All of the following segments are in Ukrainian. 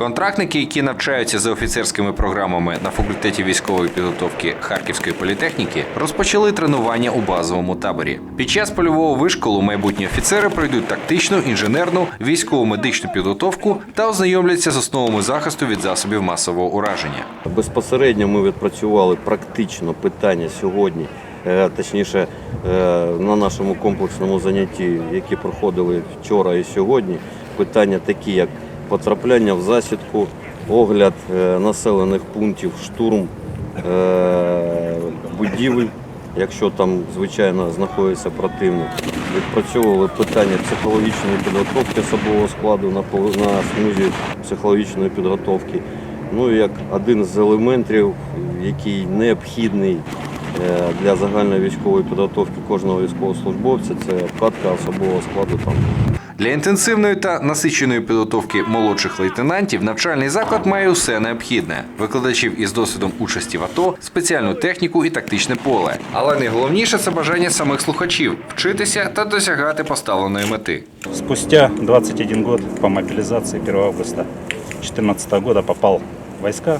Контрактники, які навчаються за офіцерськими програмами на факультеті військової підготовки Харківської політехніки, розпочали тренування у базовому таборі. Під час польового вишколу майбутні офіцери пройдуть тактичну, інженерну, військово-медичну підготовку та ознайомляться з основами захисту від засобів масового ураження. Безпосередньо ми відпрацювали практично питання сьогодні, е, точніше е, на нашому комплексному занятті, які проходили вчора і сьогодні. Питання такі, як потрапляння в засідку, огляд е, населених пунктів, штурм е, будівель, якщо там звичайно знаходиться противник. Відпрацьовували питання психологічної підготовки особового складу на смузі психологічної підготовки. Ну, як один з елементів, який необхідний е, для загальної військової підготовки кожного військовослужбовця, це обкатка особового складу там. Для інтенсивної та насиченої підготовки молодших лейтенантів навчальний заклад має усе необхідне: викладачів із досвідом участі в АТО, спеціальну техніку і тактичне поле. Але найголовніше це бажання самих слухачів вчитися та досягати поставленої мети. Спустя 21 год по мобилизации 1 августа 2014 года попал в войска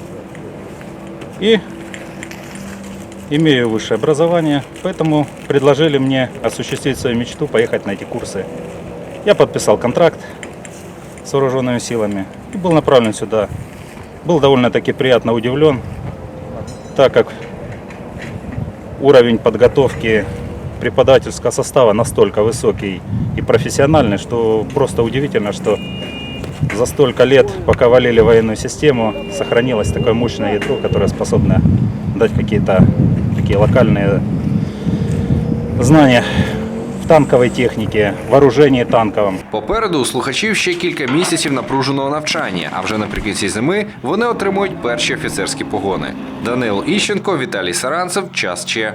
и имею высшее образование, поэтому предложили мне осуществить свою мечту, поехать на эти курсы. Я подписал контракт с вооруженными силами и был направлен сюда. Был довольно-таки приятно удивлен, так как уровень подготовки преподавательского состава настолько высокий и профессиональный, что просто удивительно, что за столько лет, пока валили военную систему, сохранилось такое мощное ядро, которое способно дать какие-то такие локальные знания танковой техніки вооружении танковом. Попереду у слухачів ще кілька місяців напруженого навчання, а вже наприкінці зими вони отримують перші офіцерські погони. Данило Іщенко, Віталій Саранцев, час Че.